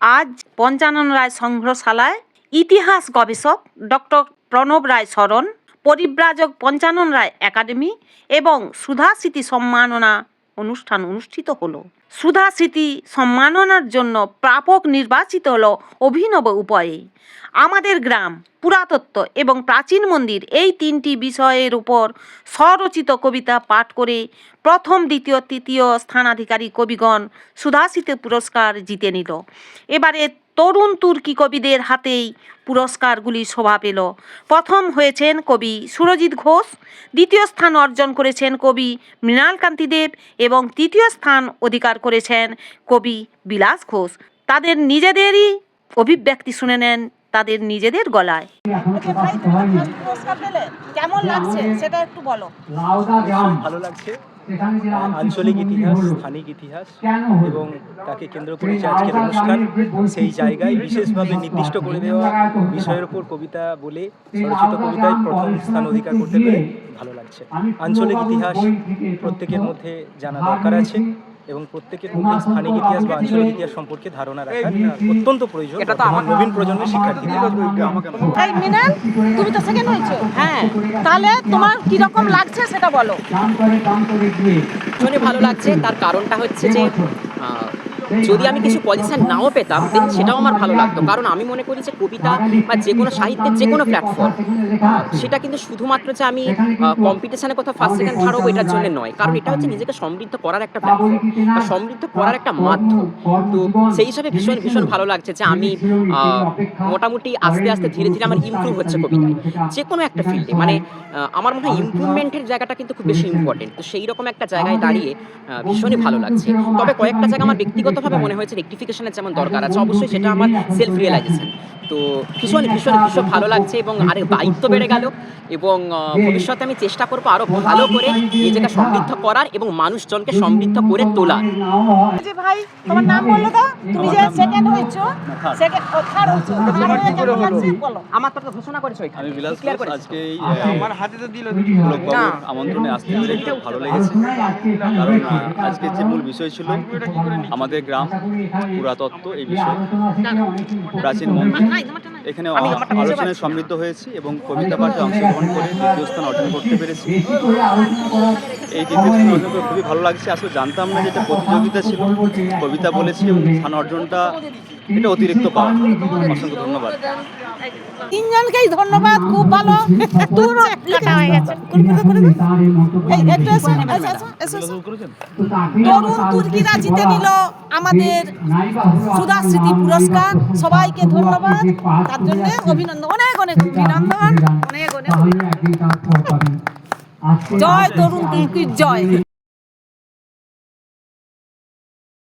আজ পঞ্চানন রায় সংগ্রহশালায় ইতিহাস গবেষক ডক্টর প্রণব রায় শরণ, পরিব্রাজক পঞ্চানন রায় একাডেমি এবং সুধা স্মৃতি সম্মাননা অনুষ্ঠান অনুষ্ঠিত হলো। সুধা স্মৃতি সম্মাননার জন্য প্রাপক নির্বাচিত হল অভিনব উপায়ে। আমাদের গ্রাম, পুরাতত্ত্ব এবং প্রাচীন মন্দির এই তিনটি বিষয়ের উপর স্বরচিত কবিতা পাঠ করে প্রথম, দ্বিতীয়, তৃতীয় স্থানাধিকারী কবিগণ সুধাসিত পুরস্কার জিতে নিল। এবারে তরুণ তুর্কি কবিদের হাতেই পুরস্কারগুলি শোভা পেল। প্রথম হয়েছেন কবি সুরজিৎ ঘোষ দ্বিতীয় স্থান অর্জন করেছেন কবি মৃণালকান্তি দেব এবং তৃতীয় স্থান অধিকার করেছেন কবি বিলাস ঘোষ। তাদের নিজেদেরই অভিব্যক্তি শুনে নেন তাদের নিজেদের গলায়। কেমন লাগছে? সেটা একটু বলো। ভালো লাগছে। আঞ্চলিক ইতিহাস স্থানিক ইতিহাস এবং তাকে কেন্দ্র করে যে আজকের অনুষ্ঠান সেই জায়গায় বিশেষভাবে নির্দিষ্ট করে দেওয়া বিষয়ের উপর কবিতা বলে সরচিত কবিতায় প্রথম স্থান অধিকার করতে পেরে ভালো লাগছে। আঞ্চলিক ইতিহাস প্রত্যেকের মধ্যে জানা দরকার আছে। এবং প্রত্যেকের মধ্যে স্থানিক ইতিহাস বা আঞ্চলিক ইতিহাস সম্পর্কে ধারণা রাখা অত্যন্ত প্রয়োজন এটা তো আমার নবীন প্রজন্মের শিক্ষার্থীদের। এই মিনাল তুমি তো সেকেন্ড হয়েছো। হ্যাঁ তাহলে তোমার কি রকম লাগছে সেটা বলো। শুনে ভালো লাগছে তার কারণটা হচ্ছে যে আহ, যদি আমি কিছু পজিশন নাও পেতাম দেন সেটাও আমার ভালো লাগতো। কারণ আমি মনে করি যে কবিতা বা যে কোনো সাহিত্যের যে কোনো প্ল্যাটফর্ম সেটা কিন্তু শুধুমাত্র যে আমি কম্পিটিশনে কোথাও ফার্স্ট সেকেন্ড হব এটার জন্য নয়। কারণ এটা হচ্ছে নিজেকে সমৃদ্ধ করার একটা প্ল্যাটফর্ম বা সমৃদ্ধ করার একটা মাধ্যম। তো সেই হিসাবে ভীষণ ভীষণ ভালো লাগছে যে আমি মোটামুটি আস্তে আস্তে ধীরে ধীরে আমার ইমপ্রুভ হচ্ছে কবিতায়। যে কোনো একটা ফিল্ডে মানে আমার মনে হয় ইমপ্রুভমেন্টের জায়গাটা কিন্তু খুব বেশি ইম্পর্টেন্ট তো সেই রকম একটা জায়গায় দাঁড়িয়ে ভীষণই ভালো লাগছে। তবে কয়েকটা জায়গা আমার ব্যক্তিগতভাবে মনে হয়েছে রেকটিফিকেশনের যেমন দরকার আছে অবশ্যই সেটা আমার সেলফ রিয়েলাইজেশন তো ভীষণ ভীষণ ভীষণ ভালো লাগছে এবং আরেক দায়িত্ব বেড়ে গেল এবং ভবিষ্যতে আমি চেষ্টা করব আরও ভালো করে নিজেকে সমৃদ্ধ করার এবং মানুষজনকে সমৃদ্ধ করে তোলার। যে ভাই তোমার নাম বলল তো। তুমি যে সেকেন্ড হয়েছো সেকেন্ড থার্ড হয়েছো হয়ে আমার তো ঘোষণা করেছ আমি বিলাস ক্লিয়ার ঘোষ করে আজকে আমার হাতে তো দিল আমন্ত্রণে আসতে পেরে ভালো লেগেছে। কারণ আহ, আজকের যে মূল বিষয় ছিল আমাদের গ্রাম পুরাতত্ত্ব এই বিষয়। প্রাচীন মন্দির এখানে আলোচনায় সমৃদ্ধ হয়েছি এবং কবিতা পাঠে অংশগ্রহণ করে দ্বিতীয় স্থান অর্জন করতে পেরেছি। এই দ্বিতীয় স্থান অর্জন করে খুবই ভালো লাগছে। আসলে জানতাম না যে এটা প্রতিযোগিতা ছিল। কবিতা বলেছি এবং স্থান অর্জনটা এটা অতিরিক্ত পাওয়া। অসংখ্য ধন্যবাদ। তিনজনকেই ধন্যবাদ খুব ভালো। তরুণ তুর্কিরা জিতে নিল আমাদের সুধা স্মৃতি পুরস্কার। সবাইকে ধন্যবাদ। তার জন্য অভিনন্দন অনেক অনেক অভিনন্দন। অনেক অনেক। জয় তরুণ তুর্কির জয়।